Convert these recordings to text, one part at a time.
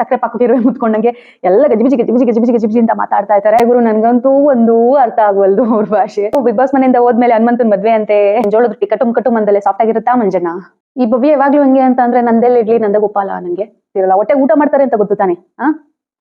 ಸಕ್ಕರೆ ಪಾಕಕ್ಕಿರುವೆ ಮುತ್ಕೊಂಡಂಗೆ ಎಲ್ಲ ಗಜಿಬಿಜಿ ಗಜಿಬಿಜಿ ಗಜಿಬಿಜಿ ಗಜಿಬಿಜಿ ಅಂತ ಮಾತಾಡ್ತಾ ಇರ್ತಾರೆ ಗುರು, ನನ್ಗಂತೂ ಒಂದು ಅರ್ಥ ಆಗವಲ್ದು ಅವ್ರ ಭಾಷೆ. ಬಿಗ್ ಬಾಸ್ ಮನೆಯಿಂದ ಹೋದ್ಮೇಲೆ ಹನುಮಂತನ್ ಮದ್ವೆ ಅಂತೆ. ಜೋಳದ ರೊಟ್ಟಿ ಕಟುಮ್ ಕಟುಮ್ ಸಾಫ್ಟ್ ಆಗಿರುತ್ತಾ ಮಂಜಣ್ಣ ಈ ಭವ್ಯ ಯಾವಾಗ್ಲೂ ಹಂಗೆ ಅಂತ ಅಂದ್ರೆ ನಂದೆಲ್ಲ ಇಡ್ಲಿ ನಂದ ಗೋಪಾಲ ನಂಗೆ ಇರಲ್ಲ, ಹೊಟ್ಟೆ ಊಟ ಮಾಡ್ತಾರೆ ಅಂತ ಗೊತ್ತು ತಾನೆ? ಆ?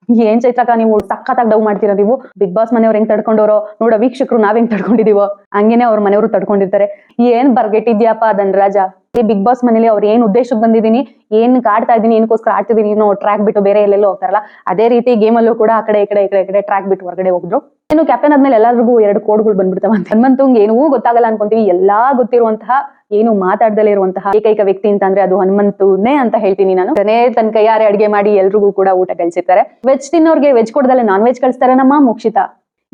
ಏನ್ ಚೈತ್ರಕ ನೀವು ಸಕ್ಕತ್ತಾಗಿ ಡವ್ ಮಾಡ್ತೀರ ನೀವು? ಬಿಗ್ ಬಾಸ್ ಮನೆಯವ್ರು ಹೆಂಗ್ ತಡ್ಕೊಂಡವ್ರೋ? ನೋಡ, ವೀಕ್ಷಕರು ನಾವ್ ಹೆಂಗ್ ತಡ್ಕೊಂಡಿದೀವೋ? ಹಂಗೇನೆ ಅವ್ರ ಮನೆಯವರು ತಡ್ಕೊಂಡಿರ್ತಾರೆ. ಏನ್ ಬರ್ಗೆಟ್ಟಿದ್ಯಾಪ ಧನರಾಜ? ಈ ಬಿಗ್ ಬಾಸ್ ಮನೇಲಿ ಅವ್ರು ಏನ್ ಉದ್ದೇಶಕ್ಕೆ ಬಂದಿದ್ದೀನಿ, ಏನ್ ಆಡ್ತಾ ಇದೀನಿ ಏನಕ್ಕೋಸ್ಕರ ಆಡ್ತಿದೀನಿ ಏನೋ ಟ್ರ್ಯಾಕ್ ಬಿಟ್ಟು ಬೇರೆ ಎಲ್ಲೆಲ್ಲೋ ಹೋಗ್ತಾರಲ್ಲ, ಅದೇ ರೀತಿ ಗೇಮ್ ಅಲ್ಲೂ ಕೂಡ ಆ ಕಡೆ, ಈ ಕಡೆ ಈ ಕಡೆ ಕಡೆ ಟ್ರ್ಯಾಕ್ ಬಿಟ್ಟು ಹೊರಗಡೆ ಹೋಗಿದ್ರು. ಏನು ಕ್ಯಾಪ್ಟನ್ ಆದ್ಮೇಲೆ ಎಲ್ಲರಿಗೂ ಎರಡು ಕೋಡ್ಗಳು ಬಂದ್ಬಿಡ್ತಾವ ಅಂತ. ಹನುಮಂತಂಗ್ ಏನೂ ಗೊತ್ತಾಗಲ್ಲ ಅನ್ಕೊಂತೀವಿ. ಎಲ್ಲಾ ಗೊತ್ತಿರುವಂತಹ, ಏನು ಮಾತಾಡ್ದಲೇ ಇರುವಂತಹ ಏಕೈಕ ವ್ಯಕ್ತಿ ಅಂತ ಅಂದ್ರೆ ಅದು ಹನುಮಂತನೇ ಅಂತ ಹೇಳ್ತೀನಿ ನಾನು. ತನೇ ತನ್ನ ಕೈಯಾರೆ ಅಡಿಗೆ ಮಾಡಿ ಎಲ್ರಿಗೂ ಕೂಡ ಊಟ ಕಳ್ಸಿರ್ತಾರೆ ವೆಜ್ ತಿನ್ನೋರ್ಗೆ ವೆಜ್ ಕೊಡದಲ್ಲೇ ನಾನ್ ವೆಜ್ ಕಳಿಸ್ತಾರೆ ನಮ್ಮ ಮೋಕ್ಷಿತ.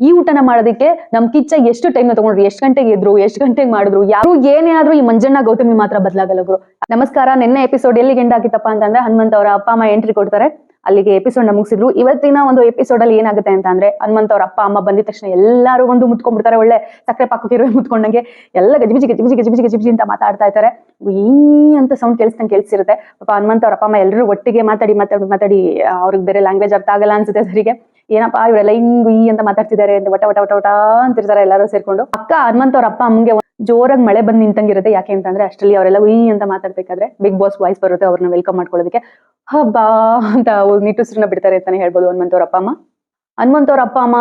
ಈ ಊಟನ ಮಾಡೋದಕ್ಕೆ ನಮ್ ಕಿಚ್ಚ ಎಷ್ಟು ಟೈಮ್ ತಗೊಂಡ್ರು, ಎಷ್ಟು ಗಂಟೆಗೆ ಎದ್ರು, ಎಷ್ಟು ಗಂಟೆಗೆ ಮಾಡಿದ್ರು, ಯಾರು ಏನೇ ಆದ್ರೂ ಈ ಮಂಜಣ್ಣ ಗೌತಮಿ ಮಾತ್ರ ಬದಲಾಗಲ್ಲ ಗುರು. ನಮಸ್ಕಾರ, ನಿನ್ನೆ ಎಪಿಸೋಡ್ ಎಲ್ಲಿ ಎಂಡ್ ಆಗಿತ್ತಪ್ಪ ಅಂತಂದ್ರೆ ಹನುಮಂತ ಅವರ ಅಪ್ಪ ಅಮ್ಮ ಎಂಟ್ರಿ ಕೊಡ್ತಾರೆ. ಅಲ್ಲಿಗೆ ಎಪಿಸೋಡ್ನ ಮುಗಿಸಿದ್ರು. ಇವತ್ತಿನ ಒಂದು ಎಪಿಸೋಡ್ ಅಲ್ಲಿ ಏನಾಗುತ್ತೆ ಅಂತ ಅಂದ್ರೆ ಹನುಮಂತ ಅವ್ರ ಅಪ್ಪ, ಅಮ್ಮ ಬಂದಿದ ತಕ್ಷಣ ಎಲ್ಲಾರು ಒಂದು ಮುತ್ಕೊಂಡ್ಬಿಡ್ತಾರೆ. ಒಳ್ಳೆ ಸಕ್ಕರೆ ಪಾಕಕ್ಕಿರುವೆ ಮುತ್ಕೊಂಡಂಗೆ ಎಲ್ಲ ಗಜಿಬಿಜಿ ಗಜಿಬಿಜಿ ಗಜಿಬಿಜಿ ಗಜಿಬಿಜಿ ಅಂತ ಮಾತಾಡ್ತಾ ಇರ್ತಾರೆ. ಈ ಅಂತ ಸೌಂಡ್ ಕೇಳಿಸ್ದಂಗೆ ಕೇಳಿಸಿರುತ್ತೆ. ಪಾಪ ಹನುಮಂತ ಅವ್ರ ಅಪ್ಪ ಅಮ್ಮ ಎಲ್ಲರೂ ಒಟ್ಟಿಗೆ ಮಾತಾಡಿ ಮಾತಾಡಿ ಮಾತಾಡಿ, ಅವ್ರಿಗೆ ಬೇರೆ ಲ್ಯಾಂಗ್ವೇಜ್ ಅರ್ಥ ಆಗಲ್ಲ ಅನ್ಸುತ್ತೆ ಸರಿಗೆ. ಏನಪ್ಪಾ ಇವರೆಲ್ಲ ಹಿಂಗ್ ಈ ಅಂತ ಮಾತಾಡ್ತಿದ್ದಾರೆ ಅಂತ ವಟ ವಟ ವಟ ವಟ ಅಂತಿರ್ತಾರೆ ಎಲ್ಲರೂ ಸೇರ್ಕೊಂಡು. ಅಕ್ಕ ಹನುಮಂತ ಅವ್ರ ಅಪ್ಪ ಅಮ್ಮಗೆ ಜೋರಾಗಿ ಮಳೆ ಬಂದು ನಿಂತಂಗಿರುತ್ತೆ. ಯಾಕೆ ಅಂತಂದ್ರೆ ಅಷ್ಟರಲ್ಲಿ ಅವರೆಲ್ಲ ಉಯ್ ಅಂತ ಮಾತಾಡ್ಬೇಕಾದ್ರೆ ಬಿಗ್ ಬಾಸ್ ವಾಯ್ಸ್ ಬರುತ್ತೆ ಅವ್ರನ್ನ ವೆಲ್ಕಮ್ ಮಾಡ್ಕೊಳ್ಳೋದಕ್ಕೆ. ಹಬ್ಬ ಅಂತ ನಿಟ್ಟುಸಿರನ್ನ ಬಿಡ್ತಾರೆ ಅಂತಾನೆ ಹೇಳ್ಬೋದು ಹನುಮಂತ ಅವ್ರ ಅಪ್ಪ ಅಮ್ಮ. ಹನುಮಂತ ಅವ್ರ ಅಪ್ಪ, ಅಮ್ಮ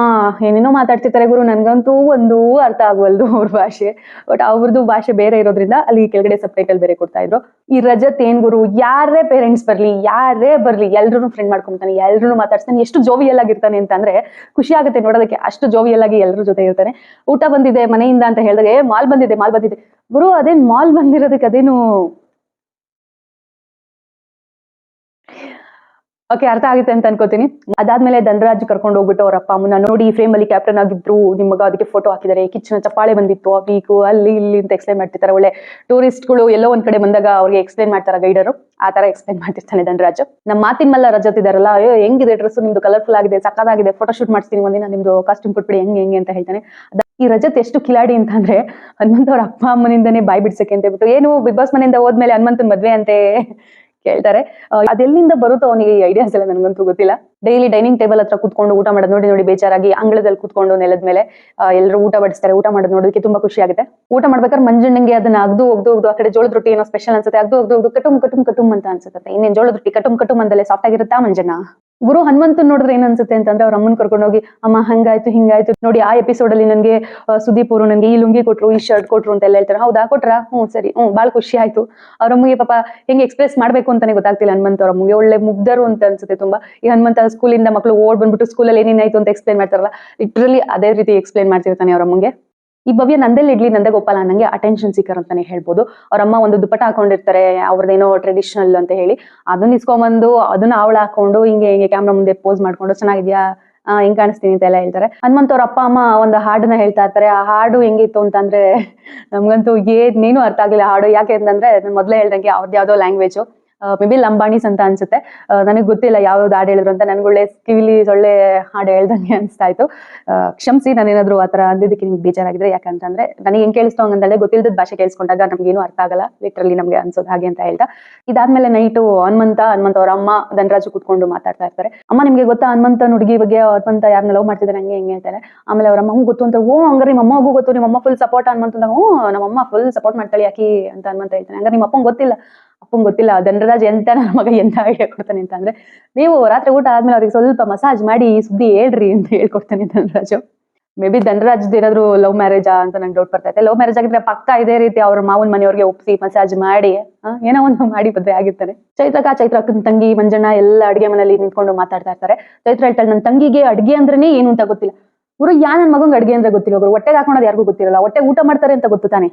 ಏನೇನೋ ಮಾತಾಡ್ತಿರ್ತಾರೆ ಗುರು, ನನ್ಗಂತೂ ಒಂದು ಅರ್ಥ ಆಗವಲ್ದು ಅವ್ರ ಭಾಷೆ. ಬಟ್ ಅವ್ರದ್ದು ಭಾಷೆ ಬೇರೆ ಇರೋದ್ರಿಂದ ಅಲ್ಲಿ ಕೆಳಗಡೆ ಸಬ್ ಬೇರೆ ಕೊಡ್ತಾ ಇದ್ರು. ಈ ರಜತ್ ಏನ್ ಗುರು, ಯಾರೇ ಪೇರೆಂಟ್ಸ್ ಬರ್ಲಿ, ಯಾರೇ ಬರ್ಲಿ ಎಲ್ರು ಫ್ರೆಂಡ್ ಮಾಡ್ಕೊಂತಾನೆ ಎಲ್ರು ಮಾತಾಡ್ತಾನೆ ಎಷ್ಟು ಜೋವಿಯಲ್ ಆಗಿರ್ತಾನೆ ಅಂತಂದ್ರೆ ಖುಷಿ ಆಗುತ್ತೆ ನೋಡೋದಕ್ಕೆ, ಅಷ್ಟು ಜೋವಿಯಲ್ ಆಗಿ ಎಲ್ಲರ ಜೊತೆ ಇರ್ತಾನೆ. ಊಟ ಬಂದಿದೆ ಮನೆಯಿಂದ ಅಂತ ಹೇಳಿದಾಗ ಏ, ಮಾಲ್ ಬಂದಿದೆ ಮಾಲ್ ಬಂದಿದೆ. ಗುರು, ಅದೇನ್ ಮಾಲ್ ಬಂದಿರೋದಕ್ಕೆ ಅದೇನು ಓಕೆ ಅರ್ಥ ಆಗುತ್ತೆ ಅಂತ ಅನ್ಕೋತೀನಿ. ಅದಾದ್ಮೇಲೆ ಧನರಾಜ್ ಕರ್ಕೊಂಡು ಹೋಗ್ಬಿಟ್ಟು ಅವ್ರ ಅಪ್ಪ ಅಮ್ಮನ ನೋಡಿ ಈ ಫ್ರೇಮ್ ಅಲ್ಲಿ ಕ್ಯಾಪ್ಟನ್ ಆಗಿದ್ರು. ನಿಮಗ ಅದಕ್ಕೆ ಫೋಟೋ ಹಾಕಿದ್ದಾರೆ ಕಿಚ್ಚನ ಚಪ್ಪಾಳೆ ಬಂದಿತ್ತು. ಆ ವೀಕು ಅಲ್ಲಿ ಇಲ್ಲಿ ಅಂತ ಎಕ್ಸ್ಪ್ಲೈನ್ ಮಾಡ್ತಿರ್ತಾರೆ. ಒಳ್ಳೆ ಟೂರಿಸ್ಟ್ಗಳು ಎಲ್ಲೋ ಒಂದ್ ಕಡೆ ಬಂದಾಗ ಅವ್ರಿಗೆ ಎಕ್ಸ್ಪ್ಲೈನ್ ಮಾಡ್ತಾರೆ ಗೈಡರು ಆ ತರ ಎಕ್ಸ್ಪ್ಲೈನ್ ಮಾಡ್ತಿರ್ತಾನೆ ಧನರಾಜ್. ನಮ್ಮ ಮಾತಿನ ಮಲ್ಲ ರಜತ್ ಇದಾರಲ್ಲ ಅಯ್ಯೋ ಹೆಂಗಿದೆ ಡ್ರೆಸ್ ನಿಮ್ದು ಕಲರ್ಫುಲ್ ಆಗಿದೆ, ಸಕ್ಕದಾಗಿದೆ? ಫೋಟೋ ಶೂಟ್ ಮಾಡ್ತೀನಿ ಒಂದಿನ ನಿಮ್ದು ಕಾಸ್ಟ್ಯೂಮ್ ಕೊಟ್ಬಿಡಿ. ಹೆಂಗೆ ಹೆಂಗೆ ಅಂತ ಹೇಳ್ತಾನೆ. ಈ ರಜತ್ ಎಷ್ಟು ಕಿಲಾಡಿ ಅಂತ ಅಂದ್ರೆ ಹನುಮಂತ ಅವ್ರ ಅಪ್ಪ ಅಮ್ಮನಿಂದನೇ ಬಾಯ್ ಬಿಡ್ಸಕ್ಕೆ ಅಂತ ಹೇಳ್ಬಿಟ್ಟು, ಏನು, ಬಿಗ್ ಬಾಸ್ ಮನೆಯಿಂದ ಹೋದ್ಮೇಲೆ ಹನುಮಂತನ ಮದ್ವೆ ಅಂತೆ? ಕೇಳ್ತಾರೆ. ಅದೆಲ್ಲಿಂದ ಬರುತ್ತೋ ಅವನಿಗೆ ಐಡಿಯಾಸ್ ಎಲ್ಲ ನನಗಂತೂ ಗೊತ್ತಿಲ್ಲ. ಡೈಲಿ ಡೈನಿಂಗ್ ಟೇಬಲ್ ಹತ್ರ ಕುತ್ಕೊಂಡು ಊಟ ಮಾಡೋದು ನೋಡಿ ನೋಡಿ ಬೇಜಾರಾಗಿ ಅಂಗಳದಲ್ಲಿ ಕುತ್ಕೊಂಡು ನೆಲದ ಮೇಲೆ ಎಲ್ಲರೂ ಊಟ ಬಡಿಸ್ತಾರೆ. ಊಟ ಮಾಡೋದು ನೋಡೋದಕ್ಕೆ ತುಂಬಾ ಖುಷಿ ಆಗುತ್ತೆ. ಊಟ ಮಾಡ್ಬೇಕಾದ್ರೆ ಮಂಜಣ್ಣಂಗೆ ಅದನ್ನ ಅಗ್ದು ಒಗ್ದು ಒಗ್ದು ಆ ಕಡೆ ಜೋಳದ ರೊಟ್ಟಿ ಏನೋ ಸ್ಪೆಷಲ್ ಅನ್ಸುತ್ತೆ. ಅಗ್ದು ಒಗ್ದು ಒಗ್ದು ಕಟುಮ್ ಕಟುಮ್ ಕಟುಮ್ ಅಂತ ಅನ್ಸುತ್ತೆ. ಇನ್ನೇನ್ ಜೋಳದ ರೊಟ್ಟಿ ಕಟುಮ್ ಕಟುಮ್ ಅಂದಲೇ ಸಾಫ್ಟ್ ಆಗಿರುತ್ತಾ ಮಂಜಣ್ಣ? ಗುರು ಹನುಮಂತನ್ ನೋಡಿದ್ರೆ ಏನ್ ಅನ್ಸುತ್ತೆ ಅಂತಂದ್ರೆ ಅವ್ರ ಅಮ್ಮನ್ ಕರ್ಕೊಂಡು ಹೋಗಿ, ಅಮ್ಮ, ಹಂಗಾಯ್ತು, ಹಿಂಗಾಯ್ತು, ನೋಡಿ ಆ ಎಪಿಸೋಡ್ ಅಲ್ಲಿ ನನ್ಗೆ ಸುದೀಪ್ ಅವರು ನನ್ಗೆ ಈ ಲುಂಗಿ ಕೊಟ್ರು, ಈ ಶರ್ಟ್ ಕೊಟ್ರು ಅಂತ ಎಲ್ಲ ಹೇಳ್ತಾರೆ. ಹೌದಾ? ಕೊಟ್ರ? ಹ್ಞೂ, ಸರಿ. ಹ್ಞೂ ಭಾಳ ಖುಷಿ ಆಯ್ತು. ಅವ್ರ ಅಮ್ಮಗೆ ಪಾಪ ಹೆಂಗೆ ಎಕ್ಸ್ಪ್ರೆಸ್ ಮಾಡ್ಬೇಕು ಅಂತಾನೆ ಗೊತ್ತಾಗ್ತಿಲ್ಲ ಹನುಮಂತ ಅವ್ರ ಅಮ್ಮಗೆ. ಒಳ್ಳೆ ಮುಗ್ಧರು ಅಂತ ಅನ್ಸುತ್ತೆ ತುಂಬಾ. ಈ ಹನುಮಂತ ಸ್ಕೂಲಿಂದ ಮಕ್ಕಳು ಓಡ್ ಬಂದ್ಬಿಟ್ಟು ಸ್ಕೂಲಲ್ಲಿ ಏನೇನಾಯ್ತು ಅಂತ ಎಕ್ಸ್ಪ್ಲೈನ್ ಮಾಡ್ತಾರಲ್ಲ ಲಿಟ್ರಲಿ ಅದೇ ರೀತಿ ಎಕ್ಸ್ಪ್ಲೈನ್ ಮಾಡ್ತಿರ್ತಾನೆ ಅವ್ರ ಅಮ್ಮಗೆ. ಈ ಭವ್ಯ ನಂದೇಲಿ ಇಡ್ಲಿ ನಂದೇ ಗೋಪಾಲ ನಂಗೆ ಅಟೆನ್ಷನ್ ಸೀಕರ್ ಅಂತಾನೆ ಹೇಳ್ಬೋದು. ಅವ್ರಮ್ಮ ಒಂದು ದುಪ್ಪಟ ಹಾಕೊಂಡಿರ್ತಾರೆ ಅವ್ರದ್ದೇನೋ ಟ್ರೆಡಿಷನಲ್ ಅಂತ ಹೇಳಿ. ಅದನ್ನ ಇಸ್ಕೊಂಬಂದು, ಅದನ್ನ ಅವಳ ಹಾಕೊಂಡು, ಹಿಂಗೆ ಹಿಂಗೆ ಕ್ಯಾಮ್ರಾ ಮುಂದೆ ಪೋಸ್ ಮಾಡ್ಕೊಂಡು, ಚೆನ್ನಾಗಿದ್ಯಾ? ಹಿಂಗ್ ಕಾಣಿಸ್ತೀನಿ? ಅಂತ ಎಲ್ಲ ಹೇಳ್ತಾರೆ. ಹನುಮಂತ ಅವ್ರ ಅಪ್ಪ, ಅಮ್ಮ ಒಂದು ಹಾಡನ್ನ ಹೇಳ್ತಾ ಇರ್ತಾರೆ. ಆ ಹಾಡು ಹೆಂಗಿತ್ತು ಅಂತಂದ್ರೆ ನಮ್ಗಂತೂ ಏನೇನು ಅರ್ಥ ಆಗಿಲ್ಲ ಹಾಡು. ಯಾಕೆ ಅಂತಂದ್ರೆ, ಮೊದಲೇ ಹೇಳ್ದಂಗೆ ಅವ್ರದ್ದು ಯಾವ್ದೋ ಲ್ಯಾಂಗ್ವೇಜು ಮೇ ಬಿ ಲಂಬಾಣೀಸ್ ಅಂತ ಅನ್ಸುತ್ತೆ. ನನಗೆ ಗೊತ್ತಿಲ್ಲ ಯಾವ್ದು ಹಾಡು ಹೇಳಿದ್ರು ಅಂತ. ನನ್ಗೊಳ್ಳೆ ಕಿವಿಲಿ ಸೊಳ್ಳೆ ಹಾಡು ಹೇಳ್ದಂಗೆ ಅನಿಸ್ತಾ ಇತ್ತು ಕ್ಷಮಿಸಿ ನಾನೇನಾದ್ರು ಆ ಥರ ಅಂದಿದ್ದಕ್ಕೆ ನಿಮ್ಗೆ ಬೇಜಾರಾಗಿದ್ರೆ ಯಾಕಂತಂದ್ರೆ ನನಗೆ ಹೆಂಗ್ ಕೇಳಿಸ್ತೋ ಹಂಗಂದ್ರೆ ಗೊತ್ತಿಲ್ಲದ ಭಾಷೆ ಕೇಳಿಸ್ಕೊಂಡಾಗ ನಮ್ಗೇನು ಅರ್ಥ ಆಗಲ್ಲ. ಲಿಟ್ರಲಿ ನಮ್ಗೆ ಅನ್ಸೋದು ಹಾಗೆ ಅಂತ ಹೇಳ್ತಾ. ಇದಾದ್ಮೇಲೆ ನೈಟು ಹನುಮಂತ ಹನುಮಂತ ಅವ್ರ ಅಮ್ಮ ಧನರಾಜು ಕುತ್ಕೊಂಡು ಮಾತಾಡ್ತಾ ಇರ್ತಾರೆ. ಅಮ್ಮ ನಿಮ್ಗೆ ಗೊತ್ತಾ ಹನುಮಂತ ಹುಡುಗಿ ಬಗ್ಗೆ ಹನುಮಂತ ಯಾರನ್ನ ಲವ್ ಮಾಡ್ತಿದ್ದಾರೆ ಹಂಗೆ ಹಿಂಗೆ ಹೇಳ್ತಾರೆ. ಆಮೇಲೆ ಅವ್ರ ಅಮ್ಮ ಗೊತ್ತು ಅಂತ, ಓ, ಹಂಗಾರೆ ನಿಮ್ಮ ಅಮ್ಮಗೂ ಗೊತ್ತು. ನಿಮ್ಮ ಅಮ್ಮ ಫುಲ್ ಸಪೋರ್ಟ್ ಹನುಮಂತ ಹ್ಞೂ ನಮ್ಮ ಅಮ್ಮ ಫುಲ್ ಸಪೋರ್ಟ್ ಮಾಡ್ತಾಳೆ ಯಾಕೆ? ಅಂತ ಹನುಮಂತ ಹೇಳ್ತಾನೆ. ಹಂಗಾರೆ ನಿಮ್ಮ ಅಪ್ಪಂಗೆ ಗೊತ್ತಿಲ್ಲ. ಅಪ್ಪಂಗೆ ಗೊತ್ತಿಲ್ಲ, ಧನರಾಜ್ ಎಂತ ನನ್ನ ಮಗ ಎಂತ ಐಡಿಯಾ ಕೊಡ್ತಾನೆ ಅಂತ ಅಂದ್ರೆ, ನೀವು ರಾತ್ರಿ ಊಟ ಆದ್ಮೇಲೆ ಅವ್ರಿಗೆ ಸ್ವಲ್ಪ ಮಸಾಜ್ ಮಾಡಿ, ಸುದ್ದಿ ಹೇಳ್ರಿ ಅಂತ ಹೇಳ್ಕೊಡ್ತಾನೆ ಧನರಾಜು. ಮೇ ಬಿ ಧನರಾಜ್ ಏನಾದ್ರು ಲವ್ ಮ್ಯಾರೇಜ್ ಅಂತ ನಂಗೆ ಡೌಟ್ ಬರ್ತಾ ಇದೆ ಲವ್ ಮ್ಯಾರೇಜ್ ಆಗಿದ್ರೆ ಪಕ್ಕ ಇದೇ ರೀತಿ ಅವ್ರ ಮಾವನ್ ಮನೆಯವ್ರಿಗೆ ಒಪ್ಸಿ ಮಸಾಜ್ ಮಾಡಿ ಏನೋ ಒಂದು ಮಾಡಿ ಮದುವೆ ಆಗಿರ್ತಾರೆ. ಚೈತ್ರಕ, ಚೈತ್ರಕ್ಕನ ತಂಗಿ ಮಂಜಣ್ಣ ಎಲ್ಲ ಅಡಿಗೆ ಮನೆಯಲ್ಲಿ ನಿಂತ್ಕೊಂಡು ಮಾತಾಡ್ತಾ ಇರ್ತಾರೆ. ಚೈತ್ರ ಹೇಳ್ತಾಳೆ ನನ್ನ ತಂಗಿಗೆ ಅಡಿಗೆ ಅಂದ್ರೇನೆ ಏನು ಅಂತ ಗೊತ್ತಿಲ್ಲ. ಗುರು, ಯಾ ನನ್ ಮಗಂಗ್ ಅಡಿಗೆ ಅಂದ್ರೆ ಗೊತ್ತಿಲ್ಲ ಗುರು. ಹೊಟ್ಟೆಗೆ ಹಾಕೊಳೋದು ಯಾರಿಗೂ ಗೊತ್ತಿರಲ್ಲ. ಹೊಟ್ಟೆ ಊಟ ಮಾಡ್ತಾರೆ ಅಂತ ಗೊತ್ತು ತಾನೆ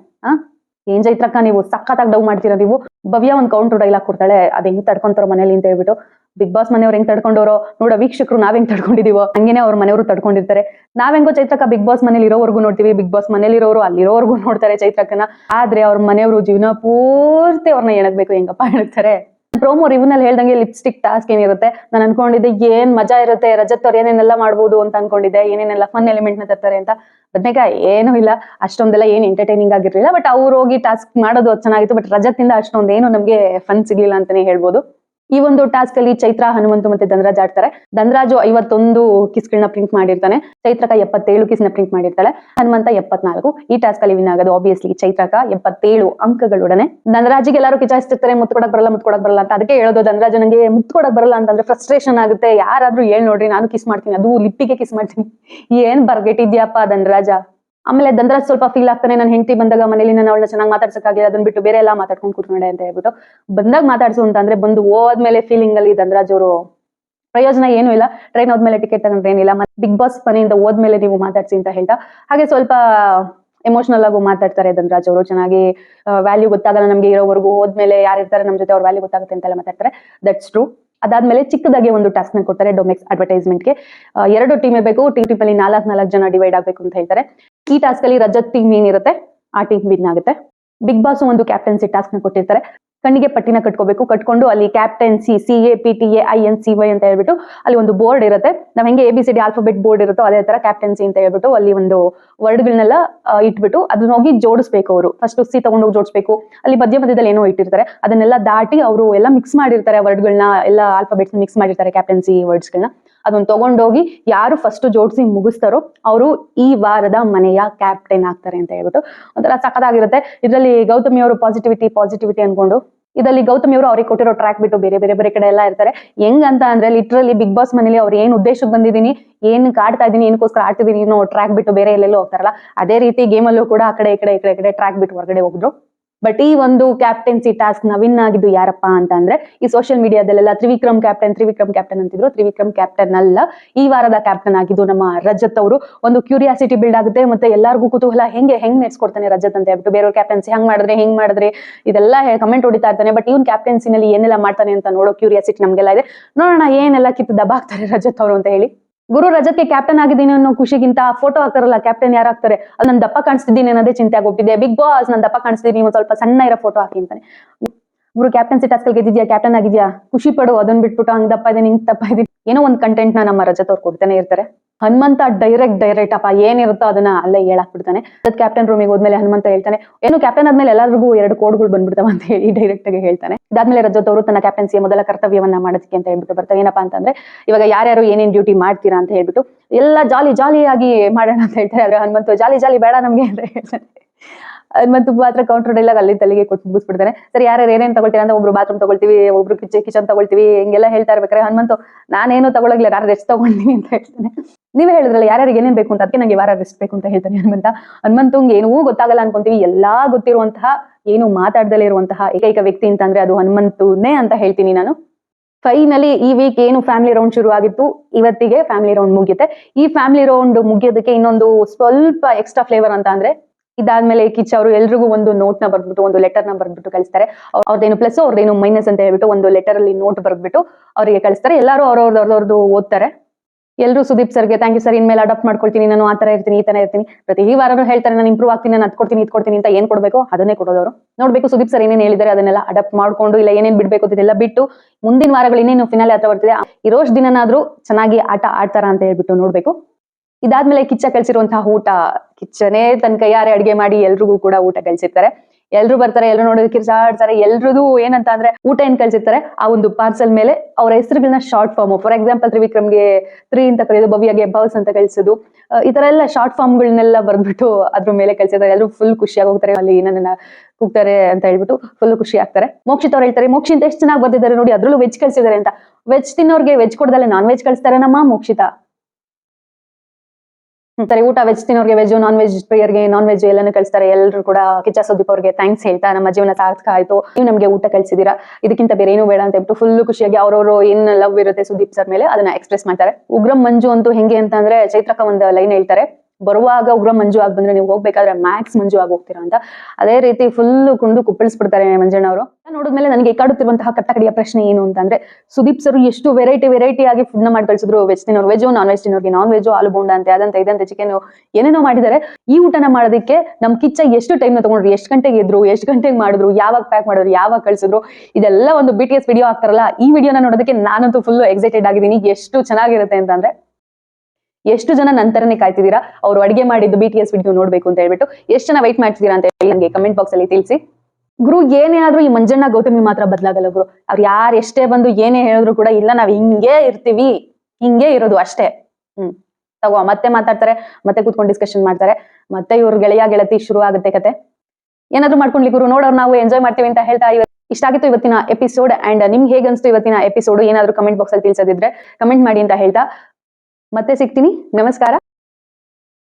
ಏನ್ ಚೈತ್ರಕ್ಕ ನೀವು ಸಖತ್ತಾಗಿ ಡವ್ ಮಾಡ್ತೀರಾ? ನೀವು ಭವ್ಯ ಒಂದ್ ಕೌಂಟರ್ ಡೈಲಾಗ್ ಕೊಡ್ತಾಳೆ, ಅದ್ ಹೆಂಗ್ ತಡ್ಕೊಂತಾರೋ ಮನೇಲಿ ಅಂತ ಹೇಳ್ಬಿಟ್ಟು. ಬಿಗ್ ಬಾಸ್ ಮನೆಯವ್ರು ಹೆಂಗ್ ತಡ್ಕೊಂಡವ್ರೋ, ನೋಡ, ವೀಕ್ಷಕರು ನಾವ್ ಹೆಂಗ್ ತಡ್ಕೊಂಡಿದೀವೋ, ಹಂಗೇನೆ ಅವ್ರ ಮನೆಯವರು ತಡ್ಕೊಂಡಿರ್ತಾರೆ. ನಾವ್ ಹೆಂಗೋ ಚೈತ್ರಕ್ಕ ಬಿಗ್ ಬಾಸ್ ಮನೇಲಿ ಇರೋವರೆಗೂ ನೋಡ್ತೀವಿ ಬಿಗ್ ಬಾಸ್ ಮನೇಲಿ ಇರೋರು ಅಲ್ಲಿರೋವರೆಗೂ ನೋಡ್ತಾರೆ ಚೈತ್ರಕ್ಕನ ಆದ್ರೆ ಅವ್ರ ಮನೆಯವರು ಜೀವನ ಪೂರ್ತಿ ಅವ್ರನ್ನ ಎಣಗ್ಬೇಕು, ಹೆಂಗಪ್ಪ ಎಣಗ್ತಾರೆ. ಪ್ರೋಮೋ ರಿವ್ಯೂನಲ್ಲಿ ಹೇಳ್ದಂಗೆ ಲಿಪ್ಸ್ಟಿಕ್ ಟಾಸ್ಕ್ ಏನಿರುತ್ತೆ? ನಾನು ಅನ್ಕೊಂಡಿದ್ದೆ, ಏನ್ ಮಜಾ ಇರುತ್ತೆ? ರಜತ್ ಅವ್ರು ಏನೇನೆಲ್ಲ ಮಾಡ್ಬೋದು ಅಂತ ಅನ್ಕೊಂಡಿದ್ದೆ. ಏನೇನೆಲ್ಲ ಫನ್ ಎಲಿಮೆಂಟ್ನ ತರ್ತಾರೆ ಅಂತ. ಬದ್ನೇಕ ಏನೂ ಇಲ್ಲ. ಅಷ್ಟೊಂದೆಲ್ಲ ಏನ್ ಎಂಟರ್ಟೈನಿಂಗ್ ಆಗಿರ್ಲಿಲ್ಲ. ಬಟ್ ಅವ್ರು ಹೋಗಿ ಟಾಸ್ಕ್ ಮಾಡೋದು ಚೆನ್ನಾಗಿತ್ತು. ಬಟ್ ರಜತ್ ಇಂದ ಅಷ್ಟೊಂದೇನು ನಮಗೆ ಫನ್ ಸಿಗ್ಲಿಲ್ಲ ಅಂತಾನೆ ಹೇಳ್ಬೋದು. ಈ ಒಂದು ಟಾಸ್ಕ್ ಅಲ್ಲಿ ಚೈತ್ರ, ಹನುಮಂತು ಮತ್ತೆ ಧನರಾಜ್ ಆಡ್ತಾರೆ. ಧನರಾಜು ಐವತ್ತೊಂದು ಕಿಸ್ಗಳನ್ನ ಪ್ರಿಂಟ್ ಮಾಡಿರ್ತಾನೆ. ಚೈತ್ರಕ ಎಪ್ಪತ್ತೇಳು ಕಿಸ್ನ ಪ್ರಿಂಟ್ ಮಾಡಿರ್ತಾಳೆ. ಹನುಮಂತ ಎಪ್ಪತ್ನಾಲ್ಕು. ಈ ಟಾಸ್ಕ್ ಅಲ್ಲಿ ವಿನ್ ಆಗೋದು ಆಬ್ವಿಯಸ್ಲಿ ಚೈತ್ರಕ ಎಪ್ಪತ್ತೇಳು ಅಂಕಗಳೊಡನೆ. ಧನರಾಜಿಗೆ ಎಲ್ಲರೂ ಕಿಚಾಯಿಸ್ತಿರ್ತಾರೆ, ಮುತ್ಕೊಡಕ್ ಬರಲ್ಲ ಮುತ್ಕೊಡಕ್ ಬರಲ್ಲ ಅಂತ. ಅದಕ್ಕೆ ಹೇಳೋದು ಧನರಾಜ ನಂಗೆ ಮುತ್ಕೊಡಕ್ ಬರಲ್ಲ ಅಂತಂದ್ರೆ ಫ್ರಸ್ಟ್ರೇಷನ್ ಆಗುತ್ತೆ. ಯಾರಾದ್ರೂ ಹೇಳ್ ನೋಡ್ರಿ, ನಾನು ಕಿಸ್ ಮಾಡ್ತೀನಿ. ಅದು ಲಿಪ್ಪಿಗೆ ಕಿಸ್ ಮಾಡ್ತೀನಿ. ಏನ್ ಬರ್ಗೆಟ್ಟಿದ್ಯಪ್ಪ ಧನರಾಜ? ಆಮೇಲೆ ದಂದ್ರಾಜ್ ಸ್ವಲ್ಪ ಫೀಲ್ ಆಗ್ತಾನೆ. ನನ್ನ ಹೆಂಡತಿ ಬಂದಾಗ ಮನೇಲಿ ನಾನು ಅವಳನ್ನ ಚೆನ್ನಾಗಿ ಮಾತಾಡ್ಸೋಕ್ಕಾಗಿಲ್ಲ ಅದನ್ನ ಬಿಟ್ಟು ಬೇರೆ ಎಲ್ಲ ಮಾತಾಡ್ಕೊಂಡು ಕೂತ್ಕೊಂಡೆ ಅಂತ ಹೇಳ್ಬಿಟ್ಟು ಬಂದಾಗ ಮಾತಾಡ್ಸು ಅಂತ ಅಂದ್ರೆ ಬಂದು ಹೋದ್ಮೇಲೆ ಫೀಲಿಂಗ್ ಅಲ್ಲಿ ದಂದ್ರಾಜ್ ಅವರು ಪ್ರಯೋಜನ ಏನೂ ಇಲ್ಲ. ಟ್ರೈನ್ ಹೋದ್ಮೇಲೆ ಟಿಕೆಟ್ ತಗೊಂಡ್ರೆ ಏನಿಲ್ಲ. ಬಿಗ್ ಬಾಸ್ ಮನೆಯಿಂದ ಹೋದ್ಮೇಲೆ ನೀವು ಮಾತಾಡ್ಸಿ ಅಂತ ಹೇಳ್ತಾ. ಹಾಗೆ ಸ್ವಲ್ಪ ಎಮೋಷನಲ್ ಆಗು ಮಾತಾಡ್ತಾರೆ ಧನರಾಜ್ ಅವರು. ಚೆನ್ನಾಗಿ ವ್ಯಾಲ್ಯೂ ಗೊತ್ತಾಗಲ್ಲ ನಮ್ಗೆ ಇರೋವರೆಗೂ. ಹೋದ್ಮೇಲೆ ಯಾರಿರ್ತಾರೆ, ನಮ್ ನಮ್ಮ ಜೊತೆ ಅವ್ರ ವ್ಯಾಲ್ಯೂ ಗೊತ್ತಾಗುತ್ತೆ ಅಂತೆಲ್ಲ ಮಾತಾಡ್ತಾರೆ. ದಟ್ಸ್ ಟ್ರೂ ಅದಾದ್ಮೇಲೆ ಚಿಕ್ಕದಾಗಿ ಒಂದು ಟಾಸ್ಕ್ನ ಕೊಡ್ತಾರೆ ಡೊಮೆಕ್ಸ್ ಅಡ್ವರ್ಟೈಸ್ಮೆಂಟ್ಗೆ ಎರಡು ಟೀಮ್ ಇರಬೇಕು ಟೀಮ್ ಟೀಮ್ ಅಲ್ಲಿ ನಾಲ್ಕು ನಾಲ್ಕು ಜನ ಡಿವೈಡ್ ಆಗಬೇಕು ಅಂತ ಹೇಳ್ತಾರೆ. ಈ ಟಾಸ್ಕ್ ಅಲ್ಲಿ ರಜತ್ ಟೀಮ್ ಏನಿರುತ್ತೆ, ಆ ಟೀಮ್ ವಿನ್ ಆಗುತ್ತೆ. ಬಿಗ್ ಬಾಸ್ ಒಂದು ಕ್ಯಾಪ್ಟನ್ಸಿ ಟಾಸ್ಕ್ನ ಕೊಟ್ಟಿರ್ತಾರೆ. ಕಣ್ಣಿಗೆ ಪಟ್ಟಿನ ಕಟ್ಕೋಬೇಕು. ಕಟ್ಕೊಂಡು ಅಲ್ಲಿ captaincy C A P T A I N C Y ಅಂತ ಹೇಳ್ಬಿಟ್ಟು ಅಲ್ಲಿ ಒಂದು ಬೋರ್ಡ್ ಇರುತ್ತೆ. ನಾವ್ ಹೆಂಗೆ A B C D alphabet board ಇರುತ್ತೋ ಅದೇ ತರ ಕ್ಯಾಪ್ಟನ್ಸಿ ಅಂತ ಹೇಳ್ಬಿಟ್ಟು ಅಲ್ಲಿ ಒಂದು ವರ್ಡ್ಗಳನ್ನೆಲ್ಲ ಇಟ್ಬಿಟ್ಟು ಅದನ್ನ ಹೋಗಿ ಜೋಡಿಸ್ಬೇಕು ಅವರು. ಫಸ್ಟ್ ಸಿ ತಗೊಂಡೋಗಿ ಜೋಡಿಸ್ಬೇಕು. ಅಲ್ಲಿ ಮಧ್ಯ ಮಧ್ಯದಲ್ಲಿ ಏನೋ ಇಟ್ಟಿರ್ತಾರೆ. ಅದನ್ನೆಲ್ಲ ದಾಟಿ ಅವರು ಎಲ್ಲ ಮಿಕ್ಸ್ ಮಾಡಿರ್ತಾರೆ ವರ್ಡ್ಗಳನ್ನ ಎಲ್ಲ ಆಲ್ಫಾಬೆಟ್ಸ್ ಮಿಕ್ಸ್ ಮಾಡಿರ್ತಾರೆ ಕ್ಯಾಪ್ಟನ್ಸಿ ವರ್ಡ್ಸ್ಗಳನ್ನ ಅದನ್ನ ತಗೊಂಡೋಗಿ ಯಾರು ಫಸ್ಟ್ ಜೋಡಿಸಿ ಮುಗಿಸ್ತಾರೋ ಅವರು ಈ ವಾರದ ಮನೆಯ ಕ್ಯಾಪ್ಟನ್ ಆಗ್ತಾರೆ ಅಂತ ಹೇಳ್ಬಿಟ್ಟು ಒಂಥರ ಸಖತ್ತಾಗಿರುತ್ತೆ. ಇದರಲ್ಲಿ ಗೌತಮಿ ಅವರು ಪಾಸಿಟಿವಿಟಿ ಪಾಸಿಟಿವಿಟಿ ಅನ್ಕೊಂಡು ಇದರಲ್ಲಿ ಗೌತಮಿ ಅವರು ಅವ್ರಿಗೆ ಕೊಟ್ಟಿರೋ ಟ್ರ್ಯಾಕ್ ಬಿಟ್ಟು ಬೇರೆ ಬೇರೆ ಬೇರೆ ಕಡೆ ಎಲ್ಲ ಇರ್ತಾರೆ. ಹೆಂಗ್ ಅಂತ ಅಂದ್ರೆ ಲಿಟ್ರಲಿ ಬಿಗ್ ಬಾಸ್ ಮನೇಲಿ ಅವ್ರು ಏನ್ ಉದ್ದೇಶಕ್ಕೆ ಬಂದಿದ್ದೀನಿ, ಏನ್ ಕಾಡ್ತಾ ಇದ್ದೀನಿ ಏನಕ್ಕೋಸ್ಕರ ಆಡ್ತಿದ್ದೀನಿ ಏನೋ ಟ್ರ್ಯಾಕ್ ಬಿಟ್ಟು ಬೇರೆ ಎಲ್ಲೆಲ್ಲೋ ಹೋಗ್ತಾರಲ್ಲ, ಅದೇ ರೀತಿ ಗೇಮಲ್ಲೂ ಕೂಡ ಆ ಕಡೆ ಈ ಕಡೆ ಈ ಕಡೆ ಈ ಕಡೆ ಟ್ರ್ಯಾಕ್ ಬಿಟ್ಟು ಹೊರಗಡೆ ಹೋಗಿದ್ರು. ಬಟ್ ಈ ಒಂದು ಕ್ಯಾಪ್ಟೆನ್ಸಿ ಟಾಸ್ಕ್ನ ವಿನ್ ಆಗಿದ್ದು ಯಾರಪ್ಪ ಅಂತ ಅಂದ್ರೆ, ಈ ಸೋಷಿಯಲ್ ಮೀಡಿಯಾದಲ್ಲೆಲ್ಲ ತ್ರಿವಿಕ್ರಮ್ ಕ್ಯಾಪ್ಟನ್ ತ್ರಿವಿಕ್ರಮ್ ಕ್ಯಾಪ್ಟನ್ ಅಂತಿದ್ರು. ತ್ರಿವಿಕ್ರಮ್ ಕ್ಯಾಪ್ಟನ್ ಅಲ್ಲ, ಈ ವಾರದ ಕ್ಯಾಪ್ಟನ್ ಆಗಿದ್ದು ನಮ್ಮ ರಜತ್ ಅವರು. ಒಂದು ಕ್ಯೂರಿಯಾಸಿಟಿ ಬಿಲ್ಡ್ ಆಗುತ್ತೆ, ಮತ್ತೆ ಎಲ್ಲರಿಗೂ ಕುತೂಹಲ, ಹೆಂಗೆ, ಹೆಂಗ್ ನೆಡ್ಸ್ಕೊಡ್ತಾನೆ ರಜತ್ ಅಂತ ಹೇಳ್ಬಿಟ್ಟು ಬೇರೆ ಕ್ಯಾಪ್ಟನ್ಸಿ ಹಂಗ್ ಮಾಡಿದ್ರೆ, ಹೆಂಗ್ ಮಾಡಿದ್ರೆ, ಇದೆಲ್ಲ ಕಮೆಂಟ್ ಹೊಡಿತಾ ಇರ್ತಾನೆ. ಬಟ್ ಇವನ್ ಕ್ಯಾಪ್ಟನ್ಸಿನಲ್ಲಿ ಏನೆಲ್ಲ ಮಾಡ್ತಾನೆ ಅಂತ ನೋಡೋ ಕ್ಯೂರಿಯಾಸಿಟಿ ನಮ್ಗೆಲ್ಲ ಇದೆ. ನೋಡೋಣ ಏನೆಲ್ಲ ಕಿತ್ತು ದಬಾಕ್ತಾರೆ ರಜತ್ ಅವರು ಅಂತ ಹೇಳಿ. ಗುರು ರಜಕ್ಕೆ ಕ್ಯಾಪ್ಟನ್ ಆಗಿದ್ದೀನಿ ಅನ್ನೋ ಖುಷಿಗಿಂತ ಫೋಟೋ ಹಾಕ್ತಾರಲ್ಲ ಕ್ಯಾಪ್ಟನ್ ಯಾರು ಹಾಕ್ತಾರೆ ಅಲ್ಲಿ ನಾನು ದಪ್ಪ ಕಾಣಿಸ್ತಿದ್ದೀನಿ ಅನ್ನೋದೇ ಚಿಂತೆ ಆಗೋಗ್ತಿದೆ ಬಿಗ್ ಬಾಸ್ ನಾನು ದಪ್ಪ ಕಾಣಿಸ್ತಿದ್ದೀನಿ ಒಂದು ಸ್ವಲ್ಪ ಸಣ್ಣ ಇರೋ ಫೋಟೋ ಹಾಕಿ ಅಂತಾನೆ. ಗುರು ಕ್ಯಾಪ್ಟನ್ಸಿ ಟಾಸ್ಕಲ್ ಗೆದ್ದಿದ್ಯಾ? ಕ್ಯಾಪ್ಟನ್ ಆಗಿದ್ಯಾ? ಖುಷಿ ಪಡು ಅದನ್ನ ಬಿಟ್ಬಿಟ್ಟು ಹಂಗ್ ದಪ್ಪ ಇದೀನಿ, ಹಿಂಗ್ ದಪ್ಪ ಇದೀನಿ. ಏನೋ ಒಂದು ಕಂಟೆಂಟ್ನ ನಮ್ಮ ರಜತ್ ಅವ್ರು ಕೊಡ್ತಾನೆ ಇರ್ತಾರೆ. ಹನುಮಂತ ಡೈರೆಕ್ಟ್ ಡೈರೆಕ್ಟ್ ಅಪ್ಪ, ಏನಿರುತ್ತೋ ಅದನ್ನ ಅಲ್ಲೇ ಹೇಳಾಕ್ಬಿಡ್ತಾನೆ. ಅದ್ ಕ್ಯಾಪ್ಟನ್ ರೂಮಿಗೆ ಹೋದ್ಮೇಲೆ ಹನುಮಂತ ಹೇಳ್ತಾನೆ, ಏನು ಕ್ಯಾಪ್ಟನ್ ಆದ್ಮೇಲೆ ಎಲ್ಲರಿಗೂ ಎರಡು ಕೋಡ್ಗಳು ಬಂದ್ಬಿಡ್ತಾವ ಅಂತ ಹೇಳಿ ಡೈರೆಕ್ಟ್ ಆಗಿ ಹೇಳ್ತಾನೆ. ಇದಾದ್ಮೇಲೆ ರಜತ್ ಅವರು ತನ್ನ ಕ್ಯಾಪ್ಟನ್ಸಿಯ ಮೊದಲ ಕರ್ತವ್ಯವನ್ನ ಮಾಡೋದಕ್ಕೆ ಅಂತ ಹೇಳ್ಬಿಟ್ಟು ಬರ್ತಾರೆ. ಏನಪ್ಪಾ ಅಂತಂದ್ರೆ, ಇವಾಗ ಯಾರ್ಯಾರು ಏನೇನ್ ಡ್ಯೂಟಿ ಮಾಡ್ತೀರಾ ಅಂತ ಹೇಳ್ಬಿಟ್ಟು, ಎಲ್ಲ ಜಾಲಿ ಜಾಲಿಯಾಗಿ ಮಾಡೋಣ ಅಂತ ಹೇಳ್ತಾರೆ. ಆದ್ರೆ ಹನುಮಂತು, ಜಾಲಿ ಜಾಲಿ ಬೇಡ ನಮ್ಗೆ ಅಂತ ಹೇಳ್ತಾನೆ ತುಂಬಾ ಕೌಂಟರ್ ಡೈಲಾಗ್ ಅಲ್ಲಿ ತಲೆಗೆ ಕೊಟ್ಟು ಮುಗಿಸ್ಬಿಡ್ತಾನೆ ಸರಿ, ಯಾರ್ಯಾರು ಏನೇನು ತಗೊಳ್ತೀರಾ ಅಂತ ಒಬ್ರು ಬಾತ್ರೂಮ್ ತಗೊಳ್ತೀವಿ, ಒಬ್ರು ಕಿಚನ್ ಕಿಚನ್ ತಗೊಳ್ತೀವಿ, ಹಿಂಗೆಲ್ಲ ಹೇಳ್ತಾ ಇರ್ಬೇಕಾರೆ ಹನುಮಂತು, ನಾನೇನು ತಗೊಳಗಿಲ್ಲ, ನಾನು ರೆಸ್ಟ್ ತಗೊಂಡಿನಿ ಅಂತ ಹೇಳ್ತಾನೆ. ನೀವೇ ಹೇಳಿದ್ರಲ್ಲ, ಯಾರ್ಯಾರಿಗೆ ಏನೇನ್ ಬೇಕು ಅಂತ, ಅದಕ್ಕೆ ನಂಗೆ ವಾರ ರೆಸ್ಟ್ ಬೇಕು ಅಂತ ಹೇಳ್ತಾನೆ ಹನುಮಂತ. ಹನುಮಂತಂಗೆ ಏನೂ ಗೊತ್ತಾಗಲ್ಲ ಅನ್ಕೊಂತೀವಿ, ಎಲ್ಲಾ ಗೊತ್ತಿರುವಂತಹ, ಏನು ಮಾತಾಡ್ದಲೇ ಇರುವಂತಹ ಏಕೈಕ ವ್ಯಕ್ತಿ ಅಂತ ಅಂದ್ರೆ ಅದು ಹನುಮಂತನೇ ಅಂತ ಹೇಳ್ತೀನಿ ನಾನು. ಫೈನಲಿ ಈ ವೀಕ್ ಏನು ಫ್ಯಾಮಿಲಿ ರೌಂಡ್ ಶುರು ಆಗಿತ್ತು ಇವತ್ತಿಗೆ ಫ್ಯಾಮಿಲಿ ರೌಂಡ್ ಮುಗಿಯುತ್ತೆ. ಈ ಫ್ಯಾಮಿಲಿ ರೌಂಡ್ ಮುಗಿಯೋದಕ್ಕೆ ಇನ್ನೊಂದು ಸ್ವಲ್ಪ ಎಕ್ಸ್ಟ್ರಾ ಫ್ಲೇವರ್ ಅಂತ ಅಂದ್ರೆ ಇದಾದ್ಮೇಲೆ ಕಿಚ್ ಅವರು ಎಲ್ರಿಗೂ ಒಂದು ನೋಟ್ನ ಬರ್ದ್ಬಿಟ್ಟು, ಒಂದು ಲೆಟರ್ನ ಬರ್ದ್ಬಿಟ್ಟು ಕಳಿಸ್ತಾರೆ. ಅವ್ರ್- ಅವ್ರದ್ದೇನು ಪ್ಲಸ್ ಅವ್ರದ್ದೇನು ಮೈನಸ್ ಅಂತ ಹೇಳ್ಬಿಟ್ಟು ಒಂದು ಲೆಟರ್ ಅಲ್ಲಿ ನೋಟ್ ಬರ್ದ್ಬಿಟ್ಟು ಅವರಿಗೆ ಕಳಿಸ್ತಾರೆ. ಎಲ್ಲರೂ ಅವ್ರವ್ರದ್ದು ಓದ್ತಾರೆ. ಎಲ್ಲರೂ ಸುದೀಪ್ ಸರ್ಗೆ ಥ್ಯಾಂಕ್ ಯು ಸರ್ ಇನ್ಮೇಲೆ ಅಡಾಪ್ಟ್ ಮಾಡ್ಕೊಳ್ತೀನಿ, ನಾನು ಆ ತರ ಇರ್ತೀನಿ, ಈ ತರ ಇರ್ತೀನಿ. ಪ್ರತಿ ಈ ವಾರನೂ ಹೇಳ್ತಾರೆ, ನಾನು ಇಂಪ್ರೂವ್ ಆಗ್ತೀನಿ, ನಾನು ಅದ್ ಕೊಡ್ತೀನಿ ಇದ್ ಕೊಡ್ತೀನಿ ಅಂತ ಏನ್ ಕೊಡಬೇಕು? ಅದನ್ನೇ ಕೊಡೋದವರು ನೋಡ್ಬೇಕು ಸುದೀಪ್ ಸರ್ ಏನೇನು ಹೇಳಿದ್ದಾರೆ ಅದನ್ನೆಲ್ಲ ಅಡಾಪ್ಟ್ ಮಾಡ್ಕೊಂಡು, ಇಲ್ಲ ಏನೇನು ಬಿಡಬೇಕು ಅದನ್ನೆಲ್ಲ ಬಿಟ್ಟು, ಮುಂದಿನ ವಾರಗಳು ಇನ್ನೇನು ಫಿನಾಲೆ ಹತ್ರ ಬರ್ತಿದೆ. ಇರೋಷ್ಟು ದಿನನಾದ್ರೂ ಚೆನ್ನಾಗಿ ಆಟ ಆಡ್ತಾರ ಅಂತ ಹೇಳ್ಬಿಟ್ಟು ನೋಡ್ಬೇಕು. ಇದಾದ್ಮೇಲೆ ಕಿಚ್ಚ ಕಳ್ಸಿರುವಂತಹ ಊಟ ಕಿಚ್ಚನೇ ತನ್ನ ಕೈಯಾರೆ ಅಡಿಗೆ ಮಾಡಿ ಎಲ್ರಿಗೂ ಕೂಡ ಊಟ ಕಳ್ಸಿರ್ತಾರೆ. ಎಲ್ರು ಬರ್ತಾರೆ, ಎಲ್ರು ನೋಡೋದು ಕಿರ್ಚಾಡ್ತಾರೆ ಎಲ್ರದು ಏನಂತ ಅಂದ್ರೆ ಊಟ ಏನ್ ಕಳ್ಸಿರ್ತಾರೆ? ಆ ಒಂದು ಪಾರ್ಸಲ್ ಮೇಲೆ ಅವ್ರ ಹೆಸರುಗಳನ್ನ ಶಾರ್ಟ್ ಫಾರ್ಮ್ ಫಾರ್ ಎಕ್ಸಾಂಪಲ್ ತ್ರಿವಿಕ್ರಮ್ಗೆ ತ್ರೀ ಅಂತ ಕರೆಯೋದು, ಭವ್ಯಗೆ ಬೌಸ್ ಅಂತ ಕಳ್ಸೋದು. ಈ ತರ ಎಲ್ಲ ಶಾರ್ಟ್ ಫಾರ್ಮ್ಗಳನ್ನೆಲ್ಲ ಬರ್ದ್ಬಿಟ್ಟು ಅದ್ರ ಮೇಲೆ ಕಳ್ಸಿರ್ತಾರೆ. ಎಲ್ಲರೂ ಫುಲ್ ಖುಷಿಯಾಗಿ ಹೋಗ್ತಾರೆ. ಅಲ್ಲಿ ನನ್ನನ್ನ ಕೂಗ್ತಾರೆ ಅಂತ ಹೇಳ್ಬಿಟ್ಟು ಫುಲ್ ಖುಷಿ ಆಗ್ತಾರೆ. ಮೋಕ್ಷಿತ್ ಅವ್ರು ಹೇಳ್ತಾರೆ ಮೋಕ್ಷಿತ್ ಎಷ್ಟು ಚೆನ್ನಾಗಿ ಬರ್ದಿದ್ದಾರೆ ನೋಡಿ, ಅದ್ರಲ್ಲೂ ವೆಜ್ ಕಳ್ಸಿದ್ದಾರೆ ಅಂತ. ವೆಜ್ ತಿನ್ನೋರ್ಗೆ ವೆಜ್ ಕೊಡ್ದಲ್ಲ ನಾನ್ ವೆಜ್ ಕಳಿಸ್ತಾರೆ ನಮ್ಮ ಮೋಕ್ಷಿತ? ಸರಿ ಊಟ ವೆಜ್ ತಿನ್ನೋರ್ಗೆ ವೆಜ್ ನಾನ್ ವೆಜ್ ಪ್ರಿಯರ್ಗೆ ನಾನ್ ವೆಜ್ ಎಲ್ಲಾನು ಕಳಿಸ್ತಾರೆ. ಎಲ್ಲರೂ ಕೂಡ ಕಿಚ್ಚ ಸುದೀಪ್ ಅವ್ರಿಗೆ ಥ್ಯಾಂಕ್ಸ್ ಹೇಳ್ತಾ ನಮ್ಮ ಜೀವನ ಸಾರ್ಥಕ ಆಯ್ತು. ನೀವು ನಮಗೆ ಊಟ ಕಳಿಸಿದೀರಾ. ಇದಕ್ಕಿಂತ ಬೇರೆ ಏನು ಬೇಡ ಅಂತ ಹೇಳ್ಬಿಟ್ಟು ಫುಲ್ ಖುಷಿಯಾಗಿ ಅವ್ರವರು ಏನ್ ಲವ್ ಇರುತ್ತೆ ಸುದೀಪ್ ಸರ್ ಮೇಲೆ ಅದನ್ನ ಎಕ್ಸ್ಪ್ರೆಸ್ ಮಾಡ್ತಾರೆ. ಉಗ್ರಂ ಮಂಜು ಅಂತೂ ಹೆಂಗೆ ಅಂತ ಅಂದ್ರೆ ಚೈತ್ರಕ ಒಂದು ಲೈನ್ ಹೇಳ್ತಾರೆ. ಬರುವಾಗ ಉಗ್ರ ಮಂಜು ಆಗಿ ಬಂದ್ರೆ ನೀವು ಹೋಗ್ಬೇಕಾದ್ರೆ ಮ್ಯಾಕ್ಸ್ ಮಂಜು ಆಗಿ ಹೋಗ್ತೀರಾ ಅಂತ. ಅದೇ ರೀತಿ ಫುಲ್ ಕುಂಡು ಕುಪ್ಪಳಿಸ್ಬಿಡ್ತಾರೆ ಮಂಜಣ್ಣ ಅವರು. ನೋಡಿದ್ಮೇಲೆ ನನಗೆ ಕಾಡುತ್ತಿರುವಂತಹ ಕಟ್ಟಕಡಿಯ ಪ್ರಶ್ನೆ ಏನು ಅಂತಂದ್ರೆ, ಸುದೀಪ್ ಸರ್ ಎಷ್ಟು ವೆರೈಟಿ ವೆರೈಟಿ ಆಗಿ ಫುಡ್ನ ಮಾಡಿ ಕಳಿಸಿದ್ರು ವೆಜ್ ತಿನ್ನೋರು ವೆಜ್ ನಾನ್ ವೆಜ್ ತಿನ್ನೋರಿಗೆ? ನಾನ್ ವೆಜ್ ಆಲು ಬೋಂಡ ಅಂತ, ಅದಂತ, ಇದಂತೆ ಚಿಕನ್ ಏನೇನೋ ಮಾಡಿದ್ದಾರೆ. ಈ ಊಟನ ಮಾಡೋದಕ್ಕೆ ನಮ್ ಕಿಚ್ಚ ಎಷ್ಟು ಟೈಮ್ನ ತಗೊಂಡ್ರು? ಎಷ್ಟು ಗಂಟೆಗೆ ಇದ್ರು ಎಷ್ಟು ಗಂಟೆಗೆ ಮಾಡಿದ್ರು? ಯಾವಾಗ ಪ್ಯಾಕ್ ಮಾಡಿದ್ರು? ಯಾವಾಗ ಕಳಿಸಿದ್ರು? ಇದೆಲ್ಲ ಒಂದು ಬಿ ಟಿ ವಿಡಿಯೋ ಆಗ್ತಾರಲ್ಲ, ಈ ವಿಡಿಯೋನ ನೋಡೋದಕ್ಕೆ ನಾನಂತೂ ಫುಲ್ ಎಕ್ಸೈಟೆಡ್ ಆಗಿದ್ದೀನಿ. ಎಷ್ಟು ಚೆನ್ನಾಗಿರುತ್ತೆ ಅಂತಂದ್ರೆ ಎಷ್ಟು ಜನ ನಂತರನೇ ಕಾಯ್ತಿದ್ದೀರಾ? ಅವ್ರು ಅಡಿಗೆ ಮಾಡಿದ್ದು ಬಿ ಟಿ ಎಸ್ ವಿಡಿಯೋ ನೋಡ್ಬೇಕು ಅಂತ ಹೇಳ್ಬಿಟ್ಟು ಎಷ್ಟು ಜನ ವೈಟ್ ಮಾಡ್ತಿದ್ದೀರಾ ಅಂತ ಹೇಳಿ ನನಗೆ ಕಮೆಂಟ್ ಬಾಕ್ಸ್ ಅಲ್ಲಿ ತಿಳಿಸಿ. ಗುರು, ಏನೇ ಆದ್ರೂ ಈ ಮಂಜಣ್ಣ ಗೌತಮಿ ಮಾತ್ರ ಬದಲಾಗಲ್ಲ ಗುರು. ಅವ್ರು ಯಾರು ಎಷ್ಟೇ ಬಂದು ಏನೇ ಹೇಳಿದ್ರು ಕೂಡ ಇಲ್ಲ, ನಾವ್ ಹಿಂಗೇ ಇರ್ತೀವಿ. ಹಿಂಗೇ ಇರೋದು ಅಷ್ಟೇ. ಹ್ಮ್. ತಗೋ, ಮತ್ತೆ ಮಾತಾಡ್ತಾರೆ, ಮತ್ತೆ ಕೂತ್ಕೊಂಡು ಡಿಸ್ಕಷನ್ ಮಾಡ್ತಾರೆ. ಮತ್ತೆ ಇವ್ರ ಗೆಳೆಯ ಗೆಳತಿ ಶುರು ಆಗುತ್ತೆ ಕತೆ. ಏನಾದ್ರು ಮಾಡ್ಕೊಂಡ್ಲಿ ಗುರು, ನೋಡೋರು ನಾವು ಎಂಜಾಯ್ ಮಾಡ್ತೀವಿ ಅಂತ ಹೇಳ್ತಾ ಇಷ್ಟ ಆಗಿತ್ತು ಇವತ್ತಿನ ಎಪಿಸೋಡ್ ಅಂಡ್ ನಿಮ್ಗೆ ಹೇಗನ್ಸ್ತು ಇವತ್ತಿನ ಎಪಿಸೋಡ್ ಏನಾದ್ರು ಕಮೆಂಟ್ ಬಾಕ್ಸ್ ಅಲ್ಲಿ ತಿಳಿಸೋದಿದ್ರೆ ಕಮೆಂಟ್ ಮಾಡಿ ಅಂತ ಹೇಳ್ತಾ ಮತ್ತೆ ಸಿಗ್ತೀನಿ. ನಮಸ್ಕಾರ.